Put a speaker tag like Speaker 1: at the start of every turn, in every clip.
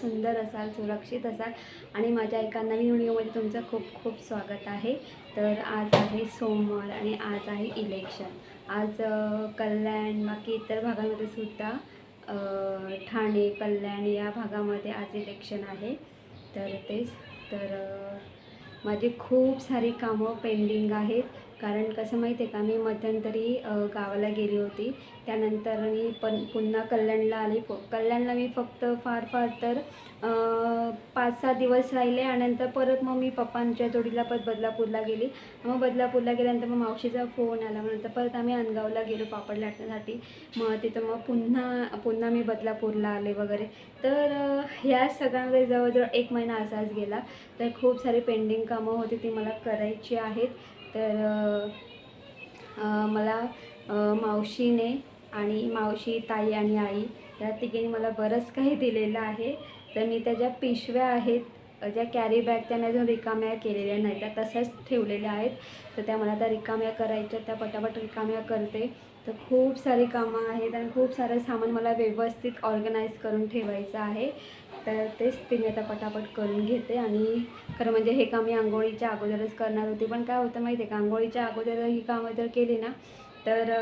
Speaker 1: सुंदर असाल सुरक्षित असाल. आणि माझ्या एका नवीन व्हिडिओमध्ये तुमचं खूप खूप स्वागत आहे. तर आज आहे सोमवार आणि आज आहे इलेक्शन आज कल्याण बाकी इतर भागांमध्ये सुद्धा ठाणे कल्याण या भागामध्ये आज इलेक्शन आहे. तर तेच तर माझी खूप सारी कामं पेंडिंग आहेत. कारण कसं माहिती आहे का मी मध्यंतरी गावाला गेली होती. त्यानंतर मी पण पुन्हा कल्याणला आली. कल्याणला मी फक्त फार फार तर पाच सहा दिवस राहिले आणि नंतर परत मग मी पप्पांच्या जोडीला परत बदलापूरला गेली. मग बदलापूरला गेल्यानंतर मग मावशीचा फोन आला. मग नंतर परत आम्ही अनगावला गेलो पापड लाटण्यासाठी. मग तिथं मग पुन्हा पुन्हा मी बदलापूरला आले वगैरे. तर ह्या सगळ्यामध्ये जवळजवळ एक महिना असाच गेला. तर खूप सारी पेंडिंग कामं होती ती मला करायची आहेत. तर मला मावशीने आणि मावशी ताई आणि आई या तिघींनी मला बरंच काही दिलेलं आहे. तर मी त्या ज्या पिशव्या आहेत ज्या कॅरी बॅग त्यांना अजून रिकाम्या केलेल्या नाही त्या तशाच ठेवलेल्या आहेत. तर त्या मला त्या रिकाम्या करायच्या त्या पटापट रिकाम्या करते. तर खूप सारी कामं आहेत आणि खूप सारं सामान मला व्यवस्थित ऑर्गनाईज करून ठेवायचं आहे. तर तेच ते मी आता पटापट करून घेते आणि खरं म्हणजे हे काम मी आंघोळीच्या अगोदरच करणार होते. पण काय होतं माहिती आहे का? आंघोळीच्या अगोदर ही कामं जर केली ना तर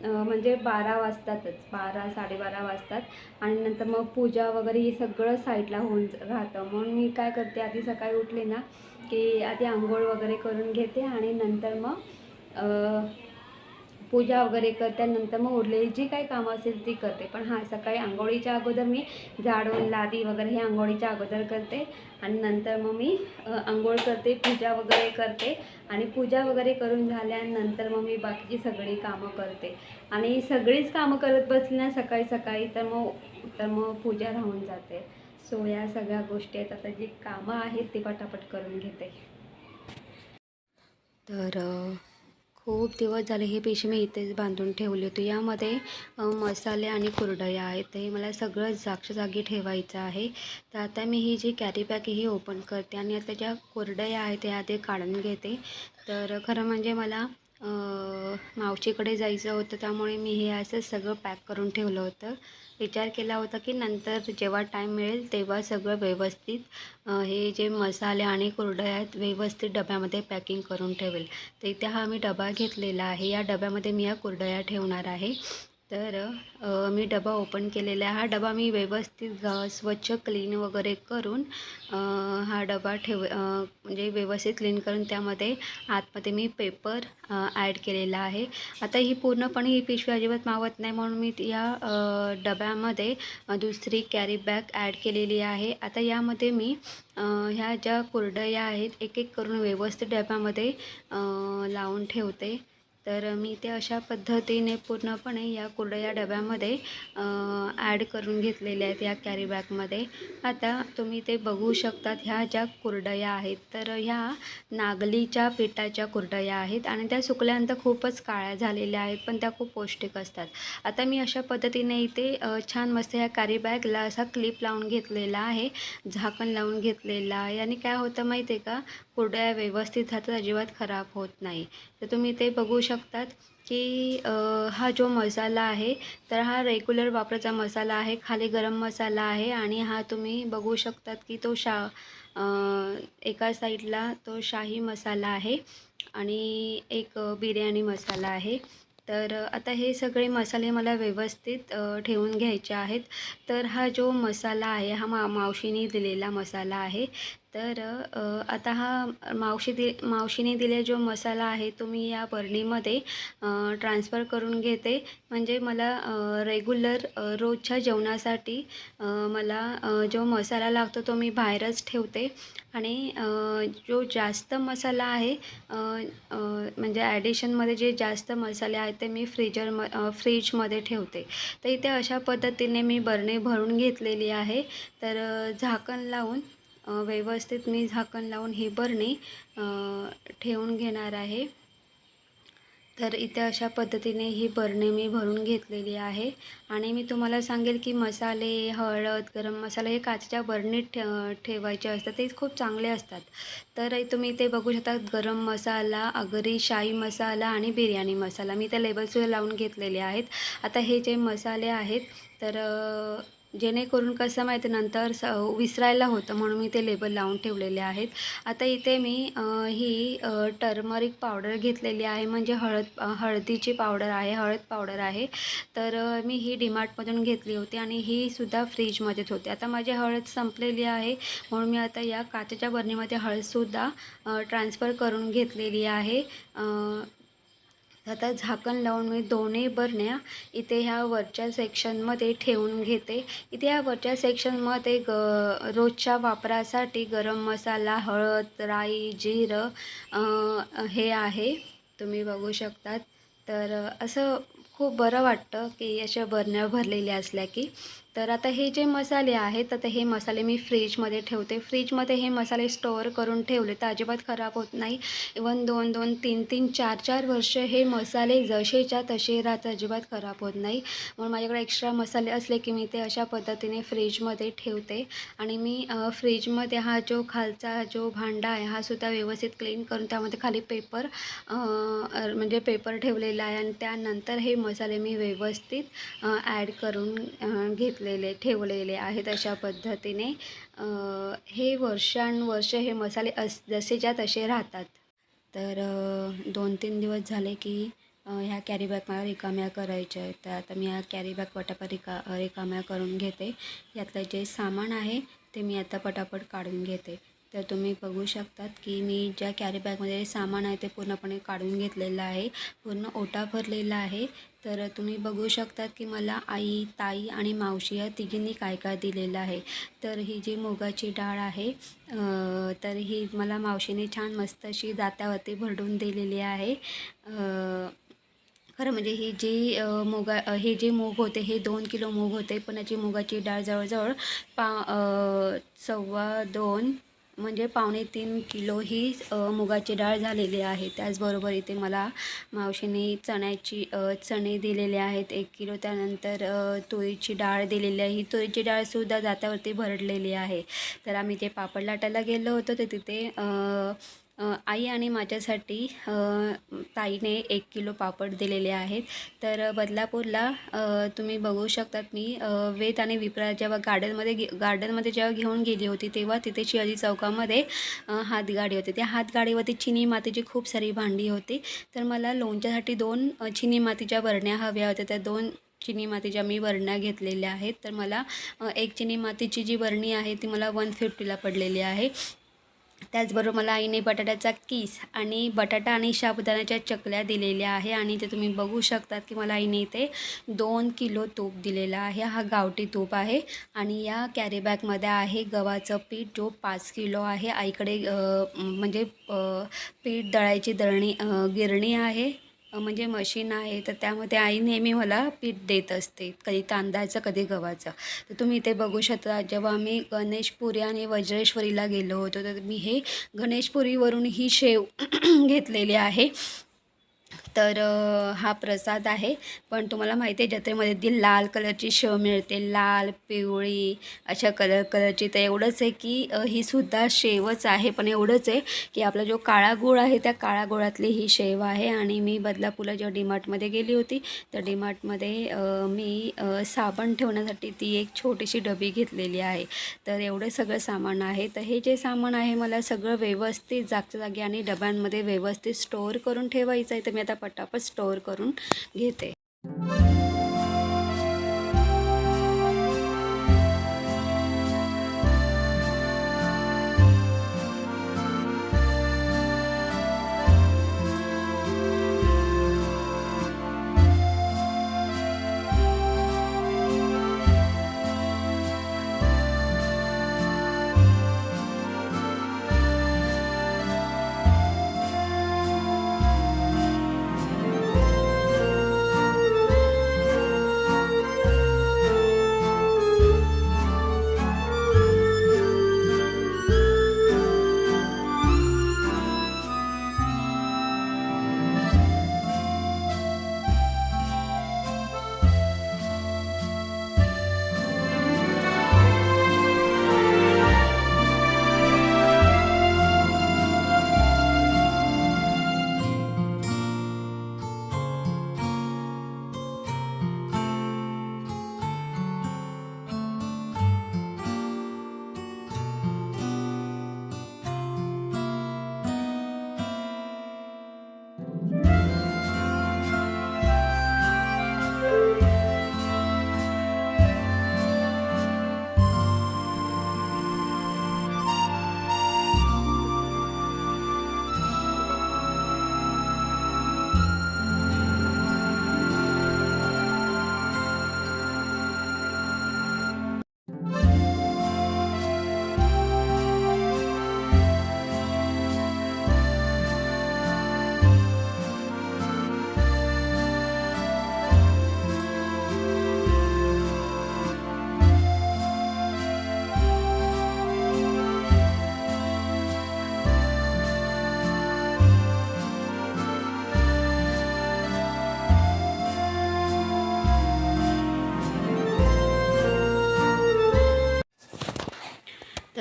Speaker 1: म्हणजे बारा वाजतातच. बारा साडेबारा वाजतात. आणि नंतर मग पूजा वगैरे हे सगळं साईडला होऊन राहतं. म्हणून मी काय करते आधी सकाळी उठले ना की आधी आंघोळ वगैरे करून घेते आणि नंतर मग पूजा वगैरे करते नंतर मग उरलेली जी काही कामं असेल ती करते. पण हां सकाळी आंघोळीच्या अगोदर मी झाडून लादी वगैरे हे आंघोळीच्या अगोदर करते. आणि नंतर मग मी आंघोळ करते पूजा वगैरे करते. आणि पूजा वगैरे करून झाल्यानंतर मग मी बाकीची सगळी कामं करते. आणि सगळीच कामं करत बसली ना सकाळी सकाळी तर मग तर मग पूजा राहून जाते. सो या सगळ्या गोष्टी आहेत. आता जी कामं आहेत ती पटापट करून घेते. तर खूप दिवस झाले हे पिशवी मी इथेच बांधून ठेवली होते. यामध्ये मसाले आणि कुरडया आहेत. ते मला सगळं जागच्या जागी ठेवायचं आहे. तर आता मी ही जी कॅरी बॅग ही ओपन करते आणि आता ज्या कुरडया आहेत त्या आधी काढून घेते. तर खरं म्हणजे मला मावशीकडे जायचं होतं त्यामुळे मी हे असं सगळं पॅक करून ठेवलं होतं. विचार केला होता की नंतर जेव्हा टाईम मिळेल तेव्हा सगळं व्यवस्थित हे जे मसाले आणि कुरडया आहेत व्यवस्थित डब्यामध्ये पॅकिंग करून ठेवेल. तर इथे हा मी डबा घेतलेला आहे. या डब्यामध्ये मी या कुरडया ठेवणार आहे. तर मी डबा ओपन केलेला आहे. हा डबा मी व्यवस्थित स्वच्छ क्लीन वगैरे करून हा डबा ठेव म्हणजे व्यवस्थित क्लीन करून त्यामध्ये आतमध्ये मी पेपर ॲड केलेला आहे. आता ही पूर्णपणे ही पिशवी अजिबात मावत नाही म्हणून मी या डब्यामध्ये दुसरी कॅरी बॅग ॲड केलेली आहे. आता यामध्ये मी ह्या ज्या कुरडया आहेत एक एक करून व्यवस्थित डब्यामध्ये लावून ठेवते. तर मी ते अशा पद्धतीने पूर्णपणे या कुरडया डब्यामध्ये ॲड करून घेतलेल्या आहेत या कॅरी बॅगमध्ये आता तुम्ही ते बघू शकतात ह्या ज्या कुरडया आहेत तर ह्या नागलीच्या पिठाच्या कुरडया आहेत आणि त्या सुकल्यानंतर खूपच काळ्या झालेल्या आहेत पण त्या खूप पौष्टिक असतात. आता मी अशा पद्धतीने इथे छान मस्त ह्या कॅरी बॅगला असा क्लिप लावून घेतलेला आहे झाकण लावून घेतलेला आहे. आणि काय होतं माहिती आहे का? कुरड्या व्यवस्थित जातात अजिबात खराब होत नाही. तर तुम्ही ते बघू शकतात की हा जो मसाला आहे तर हा रेग्युलर वापराचा मसाला आहे खाली गरम मसाला आहे आणि हा तुम्ही बघू शकतात की तो शा एका साईडला तो शाही मसाला आहे आणि एक बिर्याणी मसाला आहे. तर आता हे सगळे मसाले मला व्यवस्थित ठेवून घ्यायचे आहेत. तर हा जो मसाला आहे हा मा मावशीने दिलेला मसाला आहे तर आता हा मावशी दि मावशीने दिले जो मसाला आहे तो मी या बरणीमध्ये ट्रान्सफर करून घेते. म्हणजे मला रेग्युलर रोजच्या जेवणासाठी मला जो मसाला लागतो तो मी बाहेरच ठेवते. आणि जो जास्त मसाला आहे म्हणजे ॲडिशनमध्ये जे जास्त मसाले आहेत ते मी फ्रीजर म फ्रीजमध्ये ठेवते. तर इथे अशा पद्धतीने मी बरणी भरून घेतलेली आहे. तर झाकण लावून व्यवस्थित मी झाकण लावून ही बरणी ठेवून घेणार आहे. तर इथे अशा पद्धतीने ही बरणी मी भरून घेतलेली आहे. आणि मी तुम्हाला सांगेल की मसाले हळद गरम मसाला हे काचेच्या बरणीत ठे ठेवायचे असतात. ते खूप चांगले असतात. तर तुम्ही इथे बघू शकता गरम मसाला अगरी शाही मसाला आणि बिर्याणी मसाला. मी त्या लेबलसुद्धा लावून घेतलेले आहेत. आता हे जे मसाले आहेत तर जेणेकरून कसं माहिती नंतर स विसरायला होतं म्हणून मी ते लेबल लावून ठेवलेले आहेत. आता इथे मी ही टर्मरिक पावडर घेतलेली आहे. म्हणजे हळद हळदीची पावडर आहे हळद पावडर आहे. तर मी ही डीमार्टमधून घेतली होती आणि ही सुद्धा फ्रीजमध्येच होती. आता माझी हळद संपलेली आहे. म्हणून मी आता या काचेच्या बरणीमध्ये हळदसुद्धा ट्रान्सफर करून घेतलेली आहे. आता झाकण लावून मी दोन्ही बरण्या इथे ह्या वरच्या सेक्शनमध्ये ठेवून घेते. इथे ह्या वरच्या सेक्शनमध्ये ग रोजच्या वापरासाठी गरम मसाला हळद राई जिरं हे आहे. तुम्ही बघू शकतात. तर असं खूप बरं वाटतं की अशा बरण्या भरलेल्या असल्या की. तर आता हे जे मसाले आहेत आता हे मसाले मी फ्रीजमध्ये ठेवते. फ्रीजमध्ये हे मसाले स्टोअर करून ठेवले तर अजिबात खराब होत नाही. इवन दोन दोन तीन तीन चार चार वर्ष हे मसाले जसेच्या तसे राहतात अजिबात खराब होत नाही. म्हणून माझ्याकडे एक्स्ट्रा मसाले असले की मी ते अशा पद्धतीने फ्रीजमध्ये ठेवते. आणि मी फ्रीजमध्ये हा जो खालचा जो भांडा आहे हा सुद्धा व्यवस्थित क्लीन करून त्यामध्ये खाली पेपर म्हणजे पेपर ठेवलेला आहे. आणि त्यानंतर हे मसाले मी व्यवस्थित ॲड करून घेतले. घेतलेले ठेवलेले आहेत अशा पद्धतीने. हे वर्षानुवर्ष हे मसाले अस जसेच्या तसे राहतात. तर दोन तीन दिवस झाले की ह्या कॅरीबॅग मला रिकाम्या करायच्या आहेत. तर आता मी ह्या कॅरीबॅग पटापट रिका रिकाम्या करून घेते. यातलं जे सामान आहे ते मी आता पटापट काढून घेते. तर तुम्ही बघू शकतात की मी ज्या कॅरीबॅगमध्ये सामान आहे ते पूर्णपणे काढून घेतलेलं आहे. पूर्ण ओटा भरलेला आहे. तर तुम्ही बघू शकतात की मला आई ताई आणि मावशी या तिघींनी काय काय दिलेलं आहे. तर ही जी मुगाची डाळ आहे तर ही मला मावशीने छान मस्त अशी दात्यावरती भरडून दिलेली आहे. खरं म्हणजे ही जी मुगा हे जे मूग होते हे दोन किलो मूग होते पण याची मुगाची डाळ जवळजवळ पा सव्वा दोन म्हणजे पावणे तीन किलो ही मुगाची डाळ झालेली आहे. त्याचबरोबर इथे मला मावशीने चण्याची चणे दिलेले आहेत एक किलो. त्यानंतर तुरीची डाळ दिलेली आहे. ही तुरीची डाळसुद्धा जात्यावरती भरडलेली आहे. तर आम्ही जे पापड लाटायला गेलो होतो. तर तिथे आई आणि माझ्यासाठी ताईने एक किलो पापड दिलेले आहेत. तर बदलापूरला तुम्ही बघू शकतात मी वेत वेद आणि विप्रा जेव्हा गार्डनमध्ये गे गार्डनमध्ये जेव्हा घेऊन गेली होती तेव्हा तिथे शिवाजी चौकामध्ये हातगाडी होती. त्या हातगाडीवरती चिनी मातीची खूप सारी भांडी होती. तर मला लोणच्यासाठी दोन चिनी मातीच्या बरण्या हव्या होत्या. त्या दोन चिनी मातीच्या मी बरण्या घेतलेल्या आहेत. तर मला एक चिनी मातीची जी बरणी आहे ती मला वन फिफ्टीला पडलेली आहे. त्याचबरोबर मला आईने बटाट्याचा किस आणि बटाटा आणि शाबुदाण्याच्या चकल्या दिलेल्या आहे आणि ते तुम्ही बघू शकतात की मला आईने इथे दोन किलो तूप दिलेला आहे. हा गावठी तूप आहे आणि या कॅरीबॅगमध्ये आहे गव्हाचं पीठ जो पाच किलो आहे. आईकडे म्हणजे पीठ दळायची दळणी गिरणी आहे. म्हणजे मशीन आहे तर त्यामध्ये आई नेहमी मला पीठ देत असते कधी तांदळाचं कधी गव्हाचं. तर तुम्ही इथे बघू शकता जेव्हा आम्ही गणेशपुरी आणि वज्रेश्वरीला गेलो होतो तर मी हे गणेशपुरीवरून ही शेव घेतलेली आहे. तर हा प्रसाद आहे. पण तुम्हाला माहिती आहे जत्रेमध्ये ती लाल कलरची शेव मिळते. लाल पिवळी अशा कलर कलरची. तर एवढंच आहे की ही सुद्धा शेवच आहे. पण एवढंच आहे की आपला जो काळा गुळ आहे त्या काळा गुळातली ही शेव आहे. आणि मी बदलापूरला जेव्हा डीमार्टमध्ये गेली होती तर डीमार्टमध्ये मी साबण ठेवण्यासाठी ती एक छोटीशी डबी घेतलेली आहे. तर एवढं सगळं सामान आहे. तर हे जे सामान आहे मला सगळं व्यवस्थित जागच्या जागी आणि डब्यांमध्ये व्यवस्थित स्टोअर करून ठेवायचं आहे. तर मी आता पटापट स्टोअर करून घेते.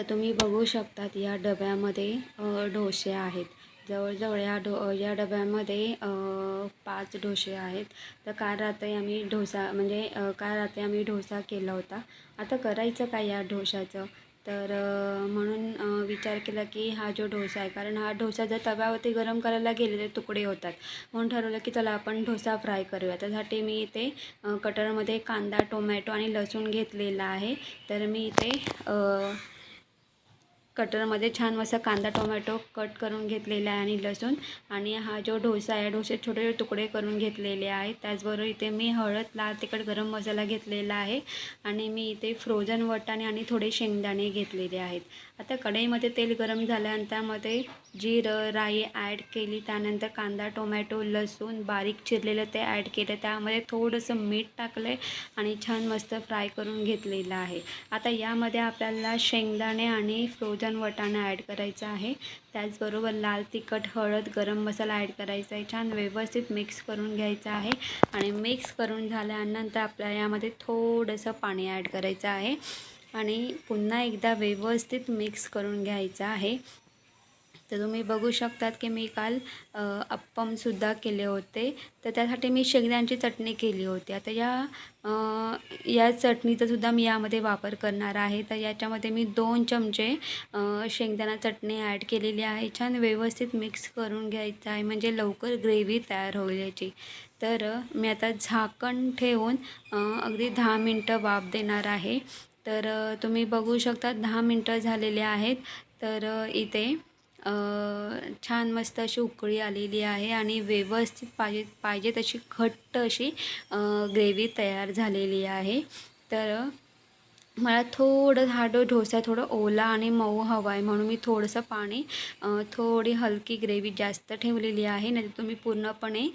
Speaker 1: तुम्ही बघू शकतात या डब्यामध्ये डोसे आहेत. जवळजवळ या डो या डब्यामध्ये पाच डोसे आहेत. तर काल रात्री आम्ही डोसा म्हणजे काल रात्री आम्ही डोसा केला होता. आता करायचं काय या डोशाचं? तर म्हणून विचार केला की हा जो डोसा आहे कारण हा डोसा जर तव्यावरती गरम करायला गेले तर तुकडे होतात. म्हणून ठरवलं की चला आपण डोसा फ्राय करूया. त्यासाठी मी इथे कटरमध्ये कांदा टोमॅटो आणि लसूण घेतलेला आहे. तर मी इथे कटरमध्ये छान मस्त कांदा टोमॅटो कट करून घेतलेला आहे आणि लसूण आणि हा जो डोसा आहे डोसे छोटे छोटे तुकडे करून घेतलेले आहेत. त्याचबरोबर इथे मी हळद लाल तिखट गरम मसाला घेतलेला आहे आणि मी इथे फ्रोझन वटाणे आणि थोडे शेंगदाणे घेतलेले आहेत. आता कढईमध्ये तेल गरम झाल्यानंतर त्यामध्ये जिरं राई ॲड केली. त्यानंतर कांदा टोमॅटो लसूण बारीक चिरलेलं ते ॲड केलं. त्यामध्ये थोडंसं मीठ टाकलं आहे आणि छान मस्त फ्राय करून घेतलेलं आहे. आता यामध्ये आपल्याला शेंगदाणे आणि फ्रोझन वटाणा ॲड करायचा आहे. त्याचबरोबर लाल तिखट हळद गरम मसाला ॲड करायचा आहे. छान व्यवस्थित मिक्स करून घ्यायचं आहे. आणि मिक्स करून झाल्यानंतर आपल्याला यामध्ये थोडंसं पाणी ॲड करायचं आहे. आणि पुन्हा एकदा व्यवस्थित मिक्स करून घ्यायचा आहे. तर तुम्ही बघू शकतात की मी काल अप्पमसुद्धा केले होते. तर त्यासाठी मी शेंगदाण्याची चटणी केली होती. आता या या चटणीचासुद्धा मी यामध्ये वापर करणार आहे. तर याच्यामध्ये मी दोन चमचे शेंगदाणा चटणी ॲड केलेली आहे. छान व्यवस्थित मिक्स करून घ्यायचं आहे. म्हणजे लवकर ग्रेव्ही तयार होईल याची. तर मी आता झाकण ठेवून अगदी दहा मिनटं वाफ देणार आहे. तर तुम्ही बघू शकता दहा मिनटं झालेले आहेत. तर इथे छान मस्त अशी उकळी आलेली आहे आणि व्यवस्थित पाहिजे पाहिजे तशी घट्ट अशी ग्रेव्ही तयार झालेली आहे. तर मला थोडं हा डो डोसा थोडं ओला आणि मऊ हवा आहे म्हणून मी थोडंसं पाणी थोडी हलकी ग्रेव्ही जास्त ठेवलेली आहे. नाही तुम्ही पूर्णपणे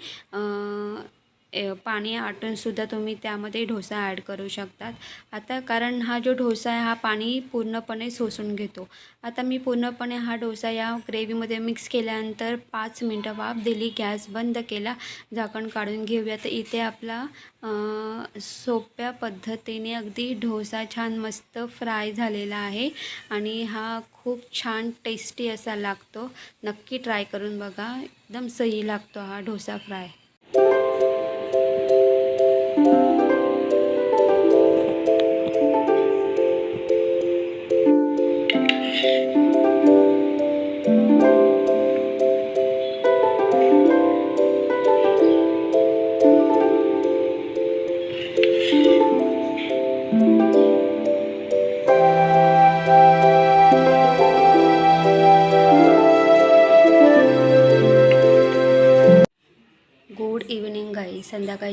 Speaker 1: पाणी आटूनसुद्धा तुम्ही त्यामध्ये ढोसा ॲड करू शकतात. आता कारण हा जो डोसा आहे हा पाणी पूर्णपणे सोसून घेतो. आता मी पूर्णपणे हा डोसा या ग्रेव्हीमध्ये मिक्स केल्यानंतर पाच मिनटं वाफ दिली गॅस बंद केला झाकण काढून घेऊया. तर इथे आपला सोप्या पद्धतीने अगदी डोसा छान मस्त फ्राय झालेला आहे. आणि हा खूप छान टेस्टी असा लागतो. नक्की ट्राय करून बघा. एकदम सही लागतो हा डोसा फ्राय गुड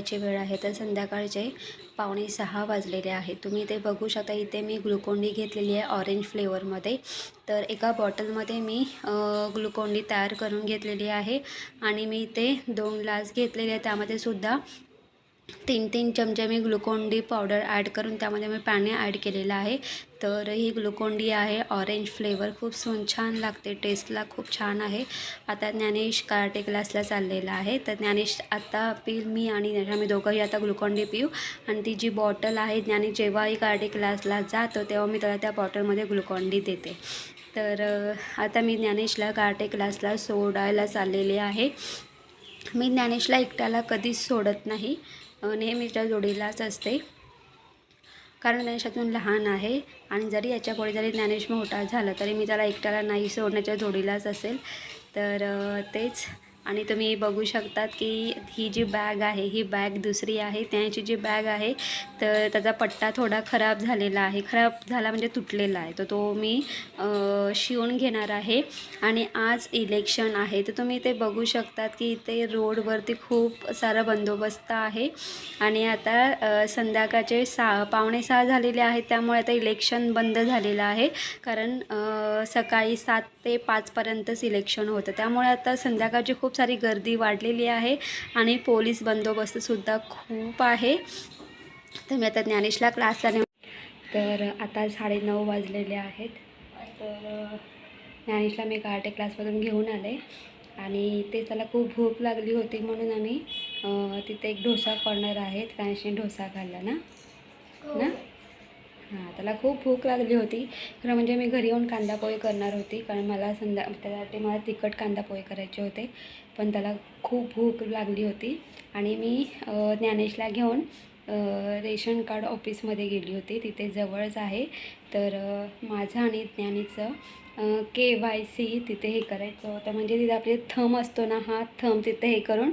Speaker 1: संध्याकाळची वेळ आहे तर संध्याकाळचे पावणे सहा वाजलेले आहे. तुम्ही ते बघू शकता इथे मी ग्लुकोंडी घेतलेली आहे ऑरेंज फ्लेवरमध्ये. तर एका बॉटलमध्ये मी ग्लुकोंडी तयार करून घेतलेली आहे आणि मी इथे दोन ग्लास घेतलेले आहे त्यामध्ये सुद्धा तीन तीन चमचे मी ग्लुकोंडी पावडर ॲड करून त्यामध्ये मी पाणी ॲड केलेलं आहे. तर ही ग्लुकोंडी आहे ऑरेंज फ्लेवर. खूप सुन छान लागते टेस्टला खूप छान आहे. आता ज्ञानेश कराटे क्लासला चाललेला आहे. तर ज्ञानेश आता पिल मी आणि आम्ही दोघंही आता ग्लुकोंडी पिऊ. आणि ती जी बॉटल आहे ज्ञानेश जेव्हाही कराटे क्लासला जातो तेव्हा मी त्याला त्या बॉटलमध्ये ग्लुकोंडी देते. तर आता मी ज्ञानेशला कराटे क्लासला सोडायला चाललेले आहे. मी ज्ञानेशला एकट्याला कधीच सोडत नाही. नेहमीच्या जोडीलाच असते. कारण ज्ञानेश अजून लहान आहे आणि जरी याच्यापुढे जरी ज्ञानेश मोठा झाला तरी मी त्याला एकट्याला नाही सोडण्याच्या जोडीलाच असेल. तर तेच आणि तुम्ही बघू शकतात की ही जी बॅग आहे ही बॅग दुसरी आहे. त्याची जी बॅग आहे तर त्याचा पट्टा थोडा खराब झालेला आहे. खराब झाला म्हणजे तुटलेला आहे. तर तो मी शिवून घेणार आहे. आणि आज इलेक्शन आहे. तर तुम्ही ते बघू शकतात की इथे रोडवरती खूप सारा बंदोबस्त आहे. आणि आता संध्याकाळचे सहा पावणे सहा झालेले आहेत. त्यामुळे आता इलेक्शन बंद झालेलं आहे. कारण सकाळी सात ते पाचपर्यंतच इलेक्शन होतं. त्यामुळे आता संध्याकाळची खूप सारी गर्दी वाढलेली आहे आणि पोलीस बंदोबस्तसुद्धा खूप आहे. तर मी आता ज्ञानेशला क्लासला नेऊ. तर आता साडेनऊ वाजलेले आहेत. तर ज्ञानेशला मी कराटे क्लासमधून घेऊन आले आणि ते त्याला खूप भूक लागली होती म्हणून आम्ही तिथे एक डोसा कॉर्नर आहे ज्ञानेशने डोसा खाल्ला ना? ना? हां त्याला खूप भूक लागली होती. खरं म्हणजे मी घरी येऊन कांदा पोहे करणार होती. कारण मला संध्या त्यासाठी मला तिखट कांदा पोहे करायचे होते. पण त्याला खूप भूक लागली होती. आणि मी ज्ञानेशला घेऊन रेशन कार्ड ऑफिसमध्ये गेली होती. तिथे जवळच आहे. तर माझं आणि ज्ञानीचं के वाय सी तिथे हे करायचं होतं. म्हणजे तिथे आपले थम असतो ना हा थम तिथे हे करून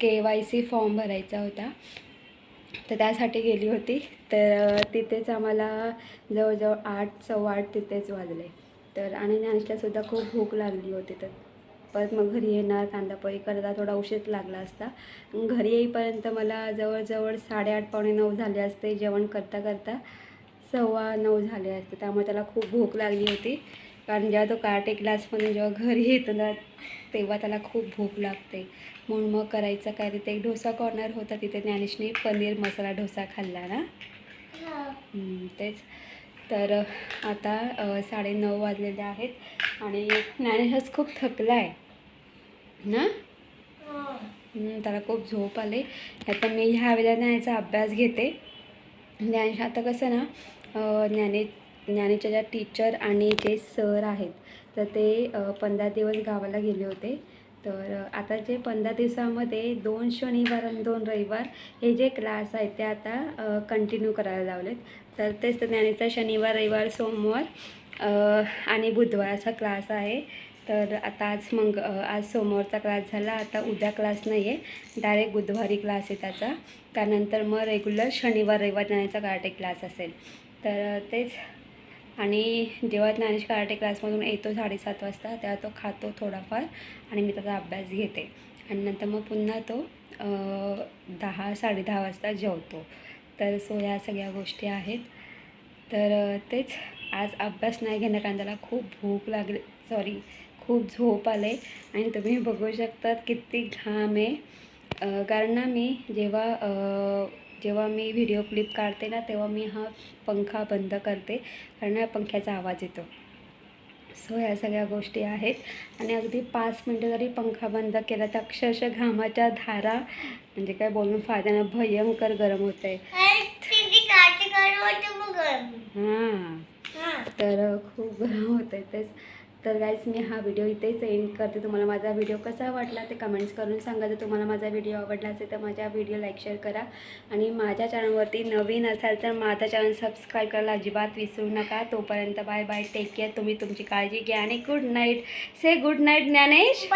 Speaker 1: के वाय सी फॉर्म भरायचा होता. तर त्यासाठी गेली होती. तर तिथेच आम्हाला जवळजवळ आठ सव्वा आठ तिथेच वाजले. तर आणि ज्ञानेशलासुद्धा खूप भूक लागली होती तर. परत मग घरी येणार कांदा करता थोडा उशीर लागला असता. घरी येईपर्यंत मला जवळजवळ साडेआठ पावणे नऊ झाले असते जेवण करता करता. सव्वा नऊ झाले असते त्यामुळे त्याला खूप भूक लागली होती. कारण जेव्हा तो कराटे क्लासमधून जेव्हा घरी येतो ना तेव्हा त्याला खूप भूक लागते. म्हणून मग करायचं काय तिथे एक डोसा कॉर्नर होता तिथे ज्ञानेशने पनीर मसाला डोसा खाल्ला ना? तेच. तर आता अ, साडेनऊ वाजलेले आहेत आणि ज्ञानेश खूप थकला आहे ना त्याला खूप झोप आले. आता मी ह्या वेळेला ज्ञानेचा अभ्यास घेते. ज्ञानेश आता कसं ना ज्ञाने ज्ञानेच्या ज्या टीचर आणि जे सर आहेत तर ते पंधरा दिवस गावाला गेले होते. तर आता जे पंधरा दिवसामध्ये दोन शनिवार आणि दोन रविवार हे जे क्लास आहेत ते आता कंटिन्यू करायला लावलेत. तर तेच तर ज्ञानेचा शनिवार रविवार सोमवार आणि बुधवार असा क्लास आहे. तर आता आज मंग आज सोमवारचा क्लास झाला. आता उद्या क्लास नाही आहे डायरेक्ट बुधवारी क्लास आहे त्याचा. त्यानंतर मग रेग्युलर शनिवार रविवार जाण्याचा कराटे क्लास असेल. तर तेच. आणि जेव्हा ज्ञानेश कराटे क्लासमधून येतो साडेसात वाजता तेव्हा तो खातो थोडाफार आणि मी त्याचा अभ्यास घेते. आणि नंतर मग पुन्हा तो दहा साडेदहा वाजता जेवतो. तर सो या सगळ्या गोष्टी आहेत. तर तेच. आज अभ्यास नाही घेणं कारण त्याला खूप भूक लागली. सॉरी खूप झोप आले. आणि तुम्ही बघू शकतात किती घाम आहे. कारण ना मी जेव्हा जेव्हा मी व्हिडिओ क्लिप काढते ना तेव्हा मी हा पंखा बंद करते कारण या पंख्याचा आवाज येतो. सो ह्या सगळ्या गोष्टी आहेत. आणि अगदी पाच मिनटं जरी पंखा बंद केला तर अक्षरशः घामाच्या धारा म्हणजे काय बोलून फायदा भयंकर गरम होतं आहे हां. तर खूप गरम होत आहे तेच. तर गाईज मी हा व्हिडिओ इथेच एंड करते. तुम्हाला माझा व्हिडिओ कसा वाटला ते कमेंट्स करून सांगा. जर तुम्हाला माझा व्हिडिओ आवडला असेल तर माझ्या व्हिडिओ लाईक शेअर करा. आणि माझ्या चॅनलवरती नवीन असाल तर माझा चॅनल सबस्क्राईब करायला अजिबात विसरू नका. तोपर्यंत बाय बाय टेक केअर तुम्ही तुमची काळजी घ्या आणि गुड नाईट से good night Dnyanesh.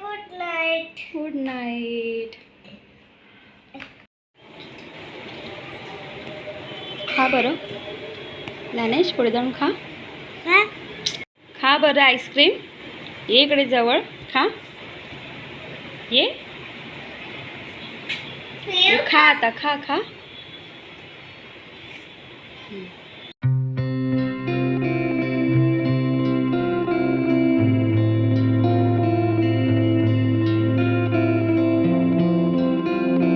Speaker 2: Good night.
Speaker 1: Good night खा बरं. ज्ञानेश पुढे जाऊन खा? खा बरं आईस्क्रीम. ये इकडे जवळ खा. ये. ये, खा आता खा खा. हम्म.